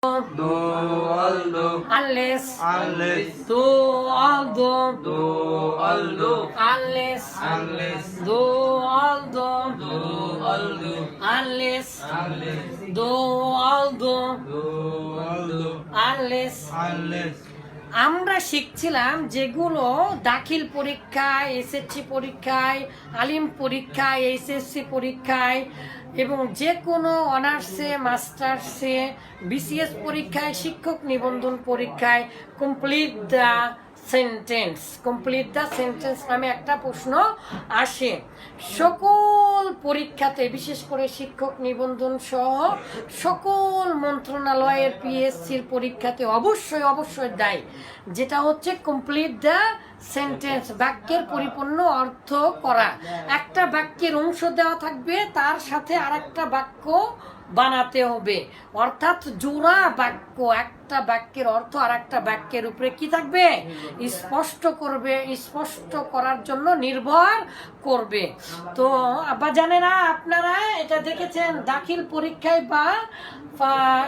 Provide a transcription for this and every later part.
do, aldo, alles, alles, du, aldo, do, aldo, alles, alles, du, aldo, do, aldo, alles, alles, du, aldo, do, aldo, alles. alles, আমরা শিখছিলাম যেগুলো দাখিল পরীক্ষায় SSC পরীক্ষায় আলিম পরীক্ষায় HSC পরীক্ষায় এবং যে কোনো অনার্সে, মাস্টার্সে, বিসিএস পরীক্ষায়, শিক্ষক নিবন্ধন পরীক্ষায় complete the sentence complete the sentence নামে একটা প্রশ্ন আসে। সকল পরীক্ষাতে, বিশেষ করে শিক্ষক নিবন্ধন সহ সকল মন্ত্রণালয়ের পিএসসির পরীক্ষাতে অবশ্যই অবশ্যই দেয়। যেটা হচ্ছে কমপ্লিট দ্য সেন্টেন্স বাক্যের পরিপূর্ণ অর্থ করা। একটা বাক্যের অংশ দেওয়া থাকবে তার সাথে আরেকটা বাক্য বানাতে হবে। অর্থাৎ জোড়া বাক্য একটা বাক্যের অর্থ আর একটা বাক্যের উপরে কি থাকবে? স্পষ্ট করবে। স্পষ্ট করার জন্য নির্ভর করবে। তো আব্বা জানেরা আপনারা এটা দেখেছেন দাখিল পরীক্ষায় বা বা,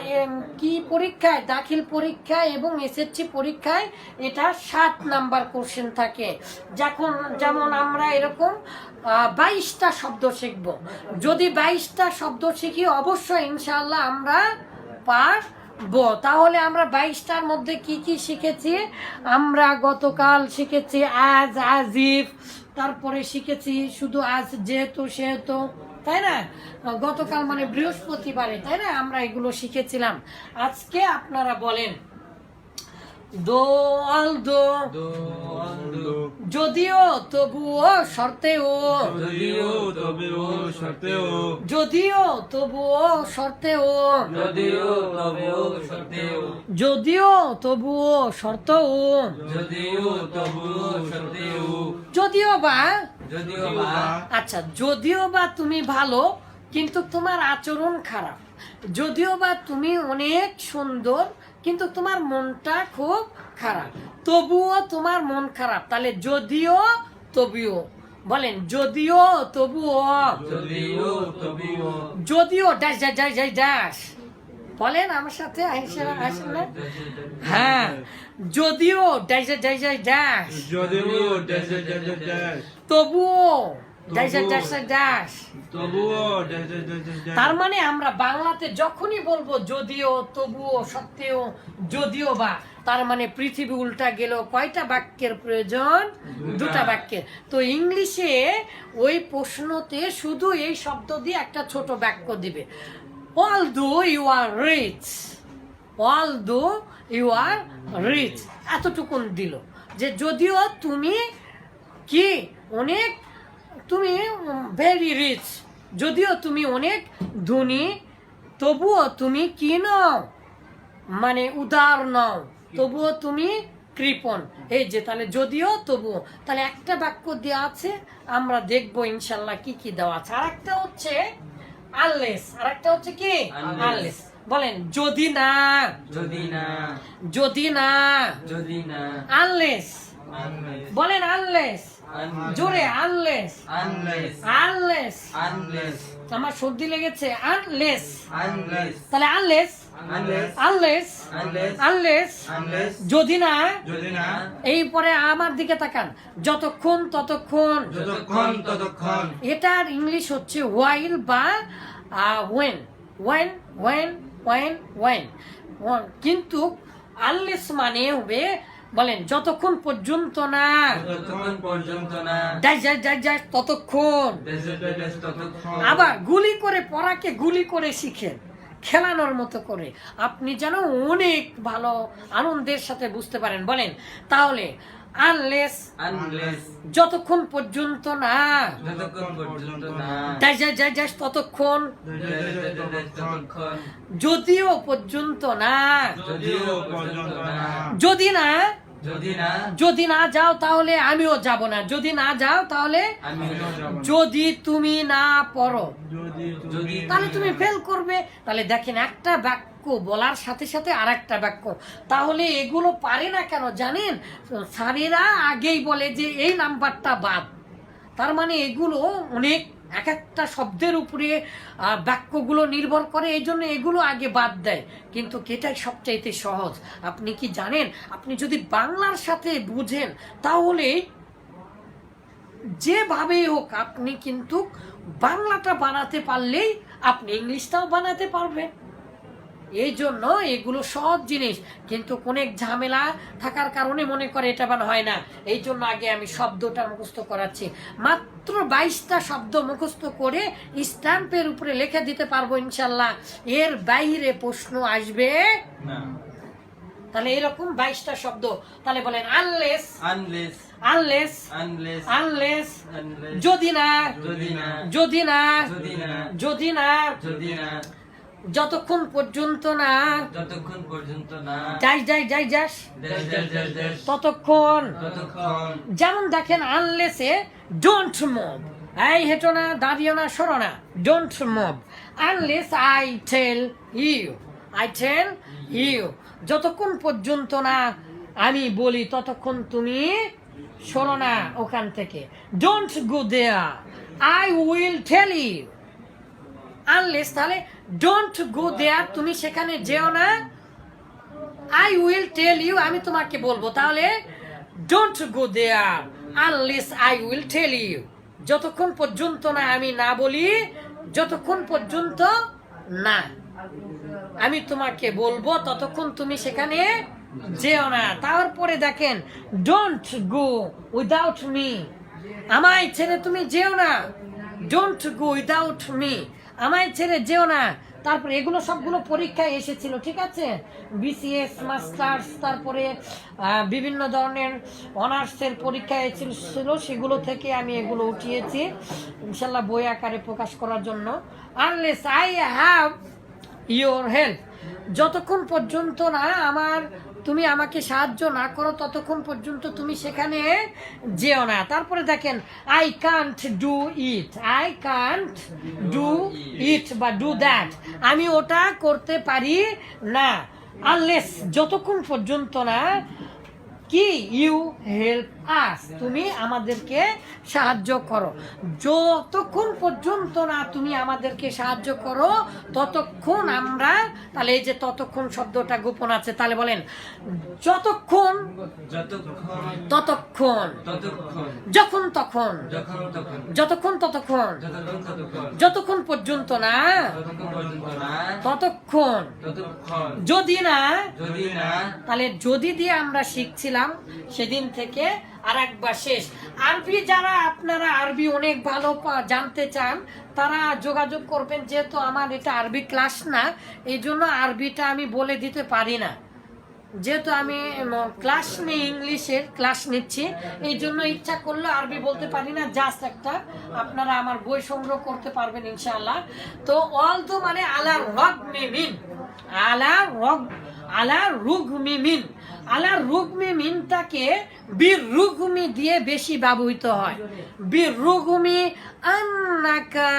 কি পরীক্ষায়? দাখিল পরীক্ষায় এবং এসএসসি পরীক্ষায় এটা সাত নাম্বার কোশ্চেন থাকে। যখন যেমন আমরা এরকম বাইশটা শব্দ শিখব। যদি বাইশটা শব্দ শিখি, অবশ্যই ইনশাআল্লাহ আমরা পারব। তাহলে আমরা বাইশটার মধ্যে কি কি শিখেছি? আমরা গতকাল শিখেছি আজ আজিফ, তারপরে শিখেছি শুধু আজ যেহেতু সেহেতু, তাই না? গতকাল মানে বৃহস্পতিবারে, তাই না? আমরা এগুলো শিখেছিলাম। আজকে আপনারা বলেন দো। আল দো। যদিও তবুও শর্তেও। যদিও তবেও সত্ত্বেও যদিও তবুও শর্তেও। যদিও তবেও সত্ত্বেও যদিও তবুও শর্তও। যদিও তবুও সত্ত্বেও যদিও বা। যদিও বা। আচ্ছা যদিও বা তুমি ভালো কিন্তু তোমার আচরণ খারাপ। যদিও বা তুমি অনেক সুন্দর কিন্তু তোমার মনটা খুব খারাপ তবুও তোমার মন খারাপ তাহলে যদিও তবুও বলেন যদিও তবুও যদিও dash dash dash dash dash বলেন আমার সাথে না হ্যাঁ যদিও dash dash dash dash dash যদিও dash dash dash dash dash তবুও তার মানে আমরা বাংলাতে যখনই বলব যদিও তবুও সত্ত্বেও যদিও বা তার মানে পৃথিবী উল্টা গেল কয়টা বাক্যের প্রয়োজন? দুটা বাক্যের। তো ইংলিশে ওই প্রশ্নতে শুধু এই শব্দ দিয়ে একটা ছোট বাক্য দিবে। Although you are rich although you are rich এতটুকুন দিল। যে যদিও তুমি কি অনেক তুমি ভেরি রিচ যদিও তুমি অনেক ধনী তবুও তুমি কি নও? মানে উদার নও তবুও তুমি কৃপণ। এই যে তাহলে যদিও তবুও। তাহলে একটা বাক্য দেওয়া আছে আমরা দেখব ইনশাল্লাহ কি কি দেওয়া আছে। আর একটা হচ্ছে আনলেস আর একটা হচ্ছে কি. আনলেস বলেন যদি না। যদি না। যদি না। যদি না। আনলেস বলেন আনলেস জোরে আনলেস আনলেস আনলেস আনলেস আমার সর্দি লেগেছে আনলেস আনলেস তাহলে unless unless unless unless unless unless যদি না যদি না এই পরে আমার দিকে তাকান। যতক্ষণ ততক্ষণ। যতক্ষণ ততক্ষণ। এটার ইংলিশ হচ্ছে ওয়াইল বা when when when when when কিন্তু আনলেস মানে হবে বলেন যতক্ষণ পর্যন্ত না। যতক্ষণ পর্যন্ত না। যাই যাই যাই যাই ততক্ষণ। ততক্ষণ। আবার গুলি করে পড়াকে গুলি করে শিখেন খেলানোর মতো করে। আপনি যেন অনেক ভালো আনন্দের সাথে বুঝতে পারেন। বলেন তাহলে আনলেস আনলেস যতক্ষণ পর্যন্ত না। যতক্ষণ পর্যন্ত না। যাই যাই যাই যাই ততক্ষণ। ততক্ষণ। যদিও পর্যন্ত না। যদিও পর্যন্ত না। যদি না যদি না যাও তাহলে আমিও যাব না। যদি না যাও তাহলে যদি তুমি না পড়ো। তাহলে তুমি ফেল করবে। তাহলে দেখেন একটা বাক্য বলার সাথে সাথে আর একটা বাক্য। তাহলে এগুলো পারে না কেন জানেন? স্যারেরা আগেই বলে যে এই নাম্বারটা বাদ। তার মানে এগুলো অনেক এক একটা শব্দের উপরে বাক্যগুলো নির্ভর করে এই জন্য এগুলো আগে বাদ দেয়। কিন্তু এটাই সবচাইতে সহজ। আপনি কি জানেন? আপনি যদি বাংলার সাথে বুঝেন, তাহলে যেভাবেই হোক আপনি কিন্তু বাংলাটা বানাতে পারলেই আপনি ইংলিশটাও বানাতে পারবেন। এই জন্য এগুলো সব জিনিস কিন্তু অনেক ঝামেলা থাকার কারণে মনে করে এটা বান হয় না। এই জন্য আগে আমি শব্দটা মুখস্থ করাচ্ছি। মাত্র বাইশটা শব্দ মুখস্থ করে স্ট্যাম্পের উপরে লিখে দিতে পারব ইনশাল্লাহ। এর বাইরে প্রশ্ন আসবে? না। তাহলে এরকম বাইশটা শব্দ। তাহলে বলেন unless unless unless unless unless unless যদি না যদি না যদি না যদি না যদি না যদি না। যতক্ষণ পর্যন্ত না। যতক্ষণ পর্যন্ত না। যাই যাই যাই যাস। ততক্ষণ। ততক্ষণ। যেমন দেখেন আনলেসে ডোন্ট মুভ এই হেঁটো না দাঁড়িয়ে না সরো না। Don't move unless I tell you I tell you যতক্ষণ পর্যন্ত না আমি বলি ততক্ষণ তুমি সরো না ওখান থেকে। Don't go there I will tell you unless তাহলে ডোন্ট গো দেয়ার তুমি সেখানে যেও না। আই উইল টেল ইউ আমি তোমাকে বলব। তাহলে don't go there unless I will tell you যতক্ষণ পর্যন্ত না আমি না বলি, যতক্ষণ পর্যন্ত না। আমি তোমাকে বলব, ততক্ষণ তুমি সেখানে যেও না। তারপরে দেখেন ডোন্ট গো উইদাউট মি আমায় ছেড়ে তুমি যেও না। ডোন্ট গো উইদাউট মি আমায় ছেড়ে যেও না। তারপরে এগুলো সবগুলো পরীক্ষায় এসেছিল, ঠিক আছে? বিসিএস মাস্টার্স তারপরে বিভিন্ন ধরনের অনার্সের পরীক্ষায় এসেছিল সেগুলো থেকে আমি এগুলো উঠিয়েছি, ইনশাল্লাহ বই আকারে প্রকাশ করার জন্য। Unless I have your help যতক্ষণ পর্যন্ত না আমার তুমি আমাকে সাহায্য না করো ততক্ষণ পর্যন্ত তুমি সেখানে যেও না। তারপরে দেখেন I can't do it I can't do it বা ডু দ্যাট আমি ওটা করতে পারি না আনলেস যতক্ষণ পর্যন্ত না, কি? ইউ হেল্প আস, তুমি আমাদেরকে সাহায্য করো। যতক্ষণ পর্যন্ত না তুমি আমাদেরকে সাহায্য করো, ততক্ষণ আমরা, তাহলে এই যে ততক্ষণ শব্দটা গোপন আছে, তাহলে বলেন, যতক্ষণ, ততক্ষণ, যখন তখন, যতক্ষণ ততক্ষণ, যতক্ষণ পর্যন্ত না, ততক্ষণ, যদি না, তাহলে যদি দিয়ে আমরা শিখছিলাম, সেদিন থেকে আর একবার শেষ। আরবি যারা, আপনারা আরবি অনেক ভালো জানতে চান, তারা যোগাযোগ করবেন, যেহেতু আমার এটা আরবি ক্লাস না এই জন্য আরবিটা আমি বলে দিতে পারি না। যেহেতু আমি ক্লাস নেই ইংলিশের ক্লাস নিচ্ছি এই জন্য ইচ্ছা করলে আরবি বলতে পারি না, জাস্ট একটা, আপনারা আমার বই সংগ্রহ করতে পারবেন, ইনশাআল্লাহ। তো অল তো মানে আলা রগ মিমিন আলা রগ আলা রুগ মিন, আলা রুগ মিনটাকে বীর রুগমি দিয়ে বেশি ব্যবহৃত হয়। বীর রুগমি আন্নাকা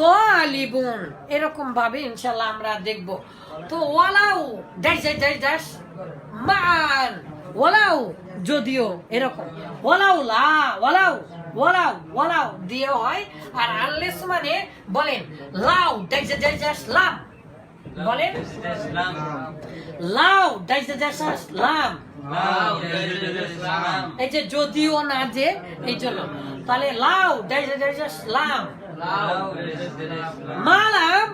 তালিবুন, এরকম ভাবে ইনশাআল্লাহ আমরা দেখব। তো ওয়ালাউ, ড্যাশ ড্যাশ ড্যাশ মান ওয়ালাউ, যদিও এরকম। ওয়ালাউ লা, ওয়ালাউ ওয়ালাউ ওয়ালাউ দিয়ে হয়। আর আনলেস মানে বলেন, লাউ, ড্যাশ ড্যাশ ড্যাশ, লাম। বলেন। লাউ ড্যাশ ড্যাশ ড্যাশ ড্যাশ লাম। লাউ দেশ দেশ দেশ লাম এই যে যদিও না যে, এই জন্য। তাহলে লাউ ড্যাশ ড্যাশ ড্যাশ ড্যাশ লাম। লাউ দেশ দেশ দেশ লাম মালাম,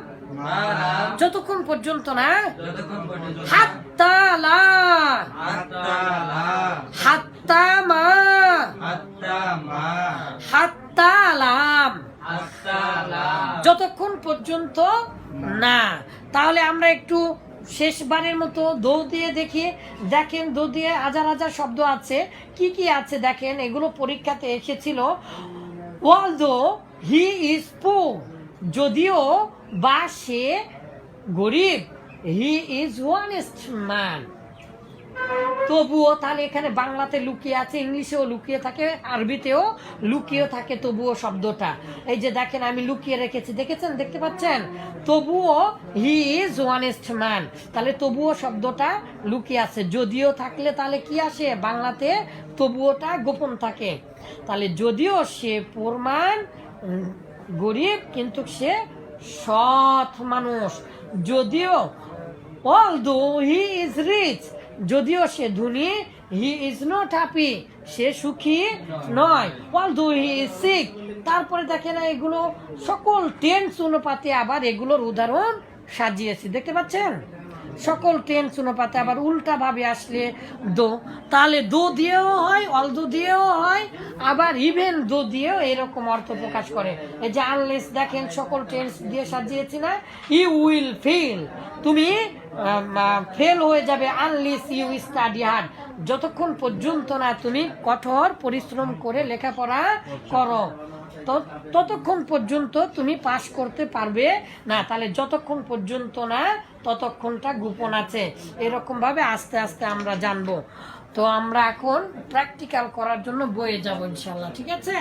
যতক্ষণ পর্যন্ত না যতক্ষণ পর্যন্ত হাত্তা লা। হাত্তা লা হাত্তা মা। হাত্তা মা হাত্তা লাম। হাত্তা লা যতক্ষণ পর্যন্ত না। তাহলে আমরা একটু শেষবারের মতো দৌ দিয়ে দেখি। দেখেন, দৌ দিয়ে হাজার হাজার শব্দ আছে। কি কি আছে দেখেন? এগুলো পরীক্ষাতে এসেছিল। ওয়াল অলদো হি ইজ পু যদিও বা সে গরিব হি ইজ ওয়ানেস্ট ম্যান তবুও তাহলে এখানে বাংলাতে লুকিয়ে আছে, ইংলিশেও লুকিয়ে থাকে, আরবিতেও লুকিয়ে থাকে তবুও শব্দটা। এই যে দেখেন, আমি লুকিয়ে রেখেছি, দেখেছেন? দেখতে পাচ্ছেন? তবুও হি ইজ ওয়ানেস্ট ম্যান তাহলে তবুও শব্দটা লুকিয়ে আছে। যদিও থাকলে তাহলে কি আসে? বাংলাতে তবুওটা গোপন থাকে। তাহলে যদিও সে প্রমাণ গরিব, কিন্তু সে সৎ মানুষ। যদিও অল দো হি ইজ রিচ যদিও সে ধনী হি ইজ নট হ্যাপি সে সুখী নয়। অল দো হি ইজ সিক তারপরে দেখে না এগুলো সকল টেন্স অনুপাতে আবার এগুলোর উদাহরণ সাজিয়েছি। দেখতে পাচ্ছেন? সকল টেন্স অনুপাতে আবার উল্টা ভাবে আসলে দো, তাহলে দো দিয়েও হয় অল দো দিয়েও হয়, আবার ইভেন দো দিয়েও এরকম অর্থ প্রকাশ করে। এই যে আনলেস দেখেন, সকল টেন্স দিয়ে সাজিয়েছি না ইউ উইল ফিল তুমি ফেল হয়ে যাবে আনলিস ইউ স্টাডি হার্ড যতক্ষণ পর্যন্ত না তুমি কঠোর পরিশ্রম করে লেখাপড়া করো ততক্ষণ পর্যন্ত তুমি পাশ করতে পারবে না। তাহলে যতক্ষণ পর্যন্ত না, ততক্ষণটা গোপন আছে। এরকম ভাবে আস্তে আস্তে আমরা জানব। তো আমরা এখন প্র্যাকটিক্যাল করার জন্য বয়ে যাব ইনশাল্লাহ ঠিক আছে?